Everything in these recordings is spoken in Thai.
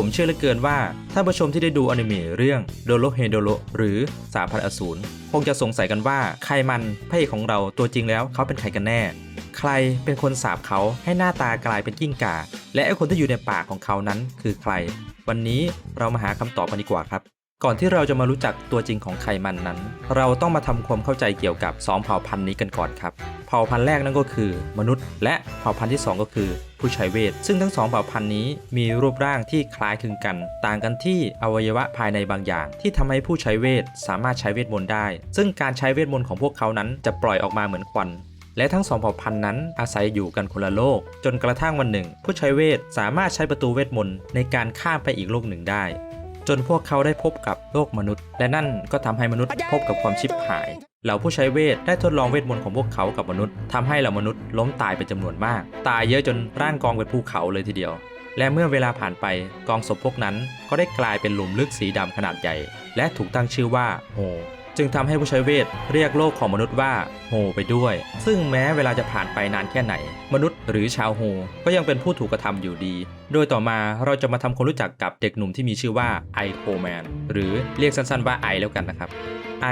ผมเชื่อเหลือเกินว่าท่านผู้ชมที่ได้ดูอนิเมะเรื่องโดโลเฮโดโลหรือสาพันอสูรคงจะสงสัยกันว่าใครมันพระเอกของเราตัวจริงแล้วเขาเป็นใครกันแน่ ใครเป็นคนสาบเขาให้หน้าตากลายเป็นกิ้งก่า และไอ้คนที่อยู่ในปากของเขานั้นคือใคร วันนี้เรามาหาคำตอบกันดีกว่าครับ ก่อนที่เราจะมารู้จักตัวจริงของไขมันนั้น เราต้องมาทำความเข้าใจเกี่ยวกับสองเผ่าพันธุ์นี้กันก่อนครับ เผ่าพันธุ์แรกนั่นก็คือ มนุษย์ และเผ่าพันธุ์ที่สองก็คือ ผู้ใช้เวท ซึ่งทั้งสองเผ่าพันธุ์นี้มีรูปร่างที่คล้ายคลึงกัน ต่างกันที่อวัยวะภายในบางอย่าง ที่ทำให้ผู้ใช้เวทสามารถใช้เวทมนต์ได้ ซึ่งการใช้เวทมนต์ของพวกเขานั้นจะปล่อยออกมาเหมือนควันและทั้งสองเผ่าพันธุ์นั้นอาศัยอยู่กันคนละโลก จนกระทั่งวันหนึ่ง ผู้ใช้เวทสามารถใช้ประตูเวทมนต์ในการข้ามไปอีกโลกหนึ่งได้ จนพวกเขาได้พบกับโลกมนุษย์ และนั่นก็ทำให้มนุษย์พบกับความชิบหายเหล่าผู้ใช้เวทได้ทดลองเวทมนต์ของพวกเขากับมนุษย์ทำให้เหล่ามนุษย์ล้มตายเป็นจำนวนมาก ตายเยอะจนร่างกองเป็นภูเขาเลยทีเดียว และเมื่อเวลาผ่านไปกองศพพวกนั้นก็ได้กลายเป็นหลุมลึกสีดำขนาดใหญ่ และถูกตั้งชื่อว่าโฮ จึงทำให้ผู้ใช้เวทเรียกโลกของมนุษย์ว่าโฮไปด้วย ซึ่งแม้เวลาจะผ่านไปนานแค่ไหน มนุษย์หรือชาวโฮก็ยังเป็นผู้ถูกกระทำอยู่ดี โดยต่อมาเราจะมาทำความรู้จักกับเด็กหนุ่มที่มีชื่อว่าไอโคแมนหรือเรียกสั้นๆว่าไอแล้วกันนะครับ ไอ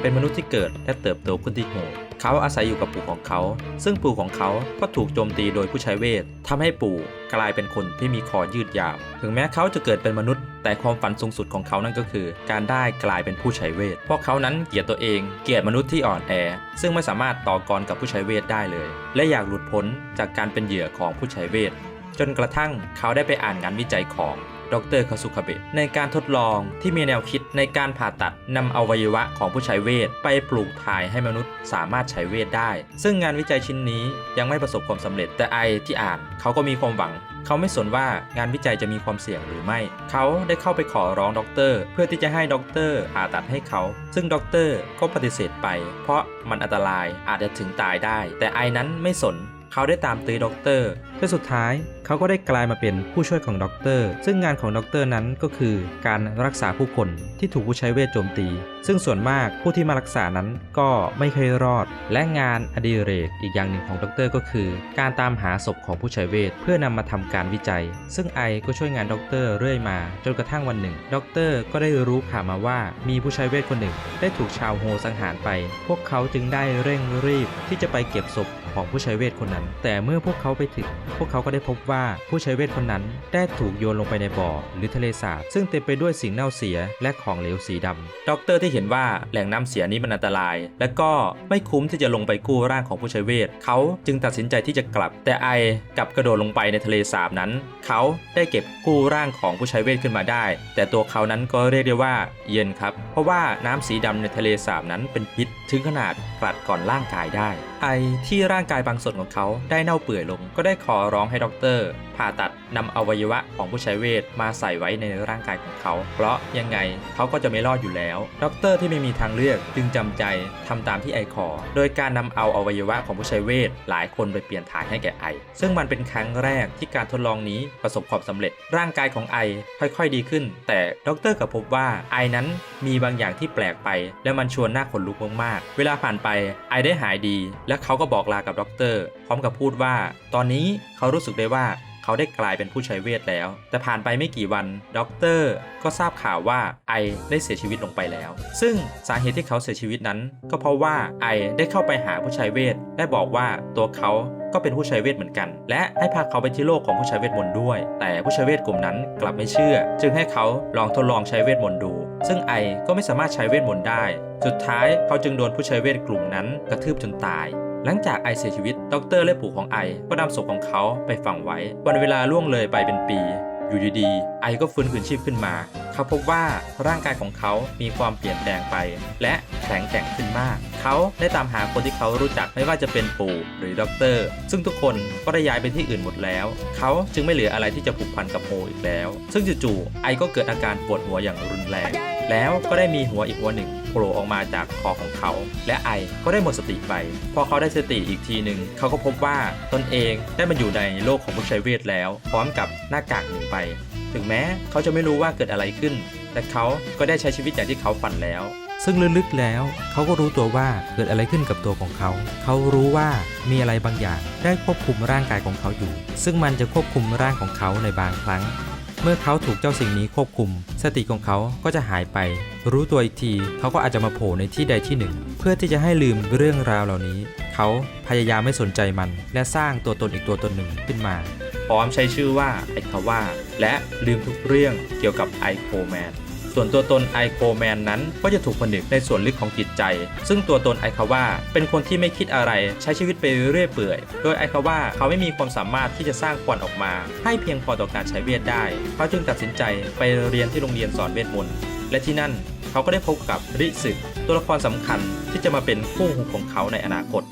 เป็นมนุษย์ที่เกิดและเติบโตขึ้นที่โฮเขาอาศัยอยู่กับปู่ของเขา ซึ่งปู่ของเขาก็ถูกโจมตีโดยผู้ใช้เวททำให้ปู่กลายเป็นคนที่มีคอยืดยาว ถึงแม้เขาจะเกิดเป็นมนุษย์ แต่ความฝันสูงสุดของเขานั่นก็คือ การได้กลายเป็นผู้ใช้เวท เพราะเขานั้นเกลียดตัวเอง เกลียดมนุษย์ที่อ่อนแอ ซึ่งไม่สามารถต่อกรกับผู้ใช้เวทได้เลย และอยากหลุดพ้นจากการเป็นเหยื่อของผู้ใช้เวท จนกระทั่งเขาได้ไปอ่านงานวิจัยของ ดรคาสุคาเบะในการทดลองที่มีแนวคิดในการผ่าตัดนำอวัยวะของผู้ใช้เวท ไปปลูกถ่ายให้มนุษย์สามารถใช้เวทได้ ซึ่งงานวิจัยชิ้นนี้ยังไม่ประสบความสำเร็จแต่ไอที่อ่านเขาก็มีความหวัง เขาไม่สนว่างานวิจัยจะมีความเสี่ยงหรือไม่ เขาได้เข้าไปขอร้องด็อกเตอร์ เพื่อที่จะให้ด็อกเตอร์ผ่าตัดให้เขา ซึ่งด็อกเตอร์ก็ปฏิเสธไป เพราะมันอันตรายอาจจะถึงตายได้ แต่ไอนั้นไม่สน เขาได้ตามตื้อด็อกเตอร์ และสุดท้ายเขาก็ได้กลายมาเป็นผู้ช่วยของด็อกเตอร์ ซึ่งงานของด็อกเตอร์นั้นก็คือการรักษาผู้คนที่ถูกผู้ใช้เวทโจมตี ซึ่งส่วนมากผู้ที่มารักษานั้นก็ไม่เคยรอด และงานอดิเรกอีกอย่างหนึ่งของด็อกเตอร์ก็คือ การตามหาศพของผู้ใช้เวทเพื่อนำมาทำการวิจัย ซึ่งไอก็ช่วยงานด็อกเตอร์เรื่อยมา จนกระทั่งวันหนึ่งด็อกเตอร์ก็ได้รู้ข่าวมาว่ามีผู้ใช้เวทคนหนึ่ง ได้ถูกชาวโฮสังหารไป พวกเขาจึงได้เร่งรีบที่จะไปเก็บศพของผู้ใช้เวทคนนั้น แต่เมื่อพวกเขาไปถึงพวกเขาก็ได้พบว่าผู้ใช้เวทคนนั้นได้ถูกโยนลงไปในบ่อหรือทะเลสาบซึ่งเต็มไปด้วยสิ่งเน่าเสียและของเหลวสีดำด็อกเตอร์ที่เห็นว่าแหล่งน้ำเสียนี้มันอันตราย และก็ไม่คุ้มที่จะลงไปกู้ร่างของผู้ใช้เวทเขาจึงตัดสินใจที่จะกลับ แต่ไอกลับกระโดดลงไปในทะเลสาบนั้น เขาได้เก็บกู้ร่างของผู้ใช้เวทขึ้นมาได้ แต่ตัวเขานั้นก็เรียกได้ว่าเย็นครับ เพราะว่าน้ำสีดำในทะเลสาบนั้นเป็นพิษถึงขนาดกลัดก่อนร่างกายได้ ไอที่ร่างกายบางส่วนของเขาได้เน่าเปื่อยลงก็ได้ขอร้องให้ด็อกเตอร์ผ่าตัดนำอวัยวะของผู้ใช้เวทมาใส่ไว้ในร่างกายของเขา เพราะยังไงเขาก็จะไม่รอดอยู่แล้วด็อกเตอร์ที่ไม่มีทางเลือกจึงจำใจทำตามที่ไอขอ โดยการนำเอาอวัยวะของผู้ใช้เวทหลายคนไปเปลี่ยนถ่ายให้แก่ไอ ซึ่งมันเป็นครั้งแรกที่การทดลองนี้ประสบความสำเร็จ ร่างกายของไอค่อยๆดีขึ้น แต่ด็อกเตอร์กลับพบว่าไอนั้นมีบางอย่างที่แปลกไป และมันชวนหน้าขนลุกมากๆ เวลาผ่านไปไอได้หายดี และเขาก็บอกลากับด็อกเตอร์พร้อมกับพูดว่า ตอนนี้เขารู้สึกได้ว่าเขาได้กลายเป็นผู้ใช้เวทแล้ว แต่ผ่านไปไม่กี่วันด็อกเตอร์ก็ทราบข่าวว่าไอได้เสียชีวิตลงไปแล้ว ซึ่งสาเหตุที่เขาเสียชีวิตนั้น ก็เพราะว่าไอได้เข้าไปหาผู้ใช้เวทและบอกว่าตัวเขาก็เป็นผู้ใช้เวทเหมือนกัน และให้พาเขาไปที่โลกของผู้ใช้เวทมนต์ด้วย แต่ผู้ใช้เวทกลุ่มนั้นกลับไม่เชื่อ จึงให้เขาลองทดลองใช้เวทมนต์ดู ซึ่งไอก็ไม่สามารถใช้เวทมนต์ได้ สุดท้ายเขาจึงโดนผู้ใช้เวทกลุ่มนั้นกระทืบจนตาย หลังจากไอเสียชีวิต ดรและปู่ของไอ ก็นำศพของเขาไปฝังไว้ วันเวลาล่วงเลยไปเป็นปี อยู่ดีๆ ไอก็ฟื้นคืนชีพขึ้นมา เขาพบว่าร่างกายของเขามีความเปลี่ยนแปลงไป และแข็งแกร่งขึ้นมาก เขาได้ตามหาคนที่เขารู้จักไม่ว่าจะเป็นปู่หรือด็อกเตอร์ ซึ่งทุกคนก็ได้ย้ายไปที่อื่นหมดแล้ว เขาจึงไม่เหลืออะไรที่จะผูกพันกับโฮอีกแล้ว ซึ่งจู่ๆไอก็เกิดอาการปวดหัวอย่างรุนแรง แล้วก็ได้มีหัวอีกหัวหนึ่งโผล่ออกมาจากคอของเขา และไอก็ได้หมดสติไป พอเขาได้สติอีกทีหนึ่งเขาก็พบว่าตนเองได้มาอยู่ในโลกของผู้ใช้เวทแล้ว พร้อมกับหน้ากากหนึ่งใบ ถึงแม้เขาจะไม่รู้ว่าเกิดอะไรขึ้น แต่เขาก็ได้ใช้ชีวิตอย่างที่เขาฝันแล้ว ซึ่งลึกๆแล้ว เขาก็รู้ตัวว่าเกิดอะไรขึ้นกับตัวของเขา เขารู้ว่ามีอะไรบางอย่างได้ควบคุมร่างกายของเขาอยู่ ซึ่งมันจะควบคุมร่างของเขาในบางครั้ง เมื่อเขาถูกเจ้าสิ่งนี้ควบคุม สติของเขาก็จะหายไป รู้ตัวอีกทีเขาก็อาจจะมาโผล่ในที่ใดที่หนึ่ง เพื่อที่จะให้ลืมเรื่องราวเหล่านี้ เขาพยายามไม่สนใจมัน และสร้างตัวตนอีกตัวตนหนึ่งขึ้นมา พร้อมใช้ชื่อว่าไอคาว่าและลืมทุกเรื่องเกี่ยวกับไอโคแมนส่วนตัวตนไอโคแมนนั้นก็จะถูกผนึกในส่วนลึกของจิตใจ ซึ่งตัวตนไอคาว่าเป็นคนที่ไม่คิดอะไรใช้ชีวิตไปเรื่อยเปื่อย โดยไอคาว่าเขาไม่มีความสามารถที่จะสร้างควันออกมา ให้เพียงพอต่อการใช้เวทได้ เขาจึงตัดสินใจไปเรียนที่โรงเรียนสอนเวทมนต์และที่นั่นเขาก็ได้พบกับริสึตัวละครสำคัญที่จะมาเป็นคู่หูของเขาในอนาคต